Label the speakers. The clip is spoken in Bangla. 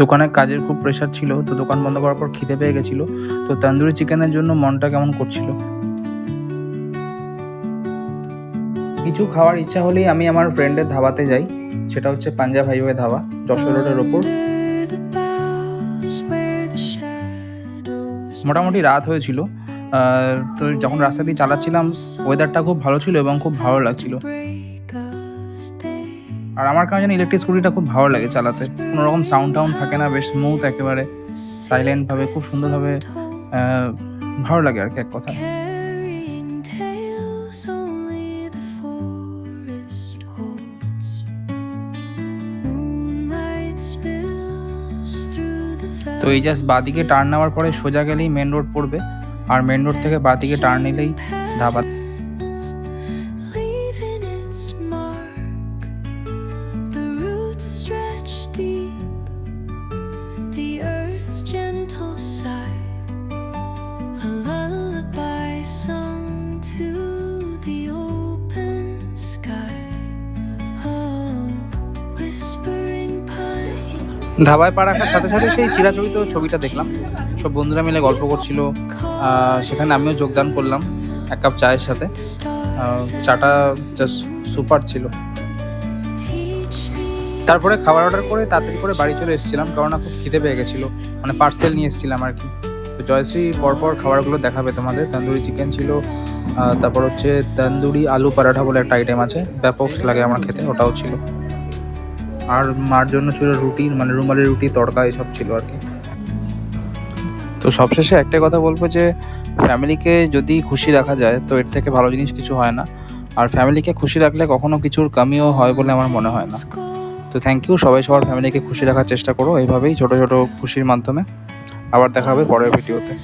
Speaker 1: দোকানে কাজের খুব প্রেশার ছিল, তো দোকান বন্ধ করার পর খিদে পেয়ে গেছিল, তো তন্দুরি চিকেনের জন্য মনটা কেমন করছিল? কিছু খাওয়ার ইচ্ছা হলেই আমি আমার ফ্রেন্ডের ধাবাতে যাই, সেটা হচ্ছে পাঞ্জাব হাইওয়ে ধাবা, যশোর রোডের ওপর। মোটামুটি রাত হয়েছিল তো যখন রাস্তা দিয়ে চালাচ্ছিলাম ওয়েদারটা খুব ভালো ছিল এবং খুব ভালো লাগছিল। আর আমার কাছে জানি ইলেকট্রিক স্কুটিটা খুব ভালো লাগে চালাতে। কোনো রকম সাউন্ড টাউন্ড থাকে না বেশ স্মুথ একেবারে সাইলেন্টভাবে খুব সুন্দরভাবে ভালো লাগে আর কি এক কথা তো এই জাস্ট বাদিকে টার্ন নেওয়ার পরে সোজা গেলেই মেন রোড পড়বে। আর মেন রোড থেকে বাদিকে টার্ন নিলেই ধাবা ধাবায় পা রাখার সাথে সাথে সেই চিরাচরিত ছবিটা দেখলাম। সব বন্ধুরা মিলে গল্প করছিল সেখানে আমিও যোগদান করলাম এক কাপ চায়ের সাথে। চাটা জাস্ট সুপার ছিল। তারপরে খাবার অর্ডার করে তাড়াতাড়ি করে বাড়ি চলে এসেছিলাম, কারণ খুব খিদে পেয়ে গেছিল। মানে পার্সেল নিয়ে এসেছিলাম আর কি। তো জয়শ্রী পরপর খাবারগুলো দেখাবে তোমাদের। তন্দুরি চিকেন ছিল তারপর হচ্ছে তন্দুরি আলু পরাঠা বলে একটা আইটেম আছে। ব্যাপক লাগে আমার খেতে, ওটাও ছিল। আর মার জন্য ছিল রুটি মানে রুমালি রুটি তড়কা এসব ছিল আর কি। তো সবশেষে একটা কথা বলব যে ফ্যামিলিকে যদি খুশি রাখা যায় তো এর থেকে ভালো জিনিস কিছু হয় না। আর ফ্যামিলিকে খুশি রাখলে কখনো কিছুর কামিও হয় বলে আমার মনে হয় না। তো থ্যাংক ইউ সবাই সবার ফ্যামিলিকে খুশি রাখার চেষ্টা করো এইভাবেই ছোট ছোট খুশির মাধ্যমে। আবার দেখা হবে পরের ভিডিওতে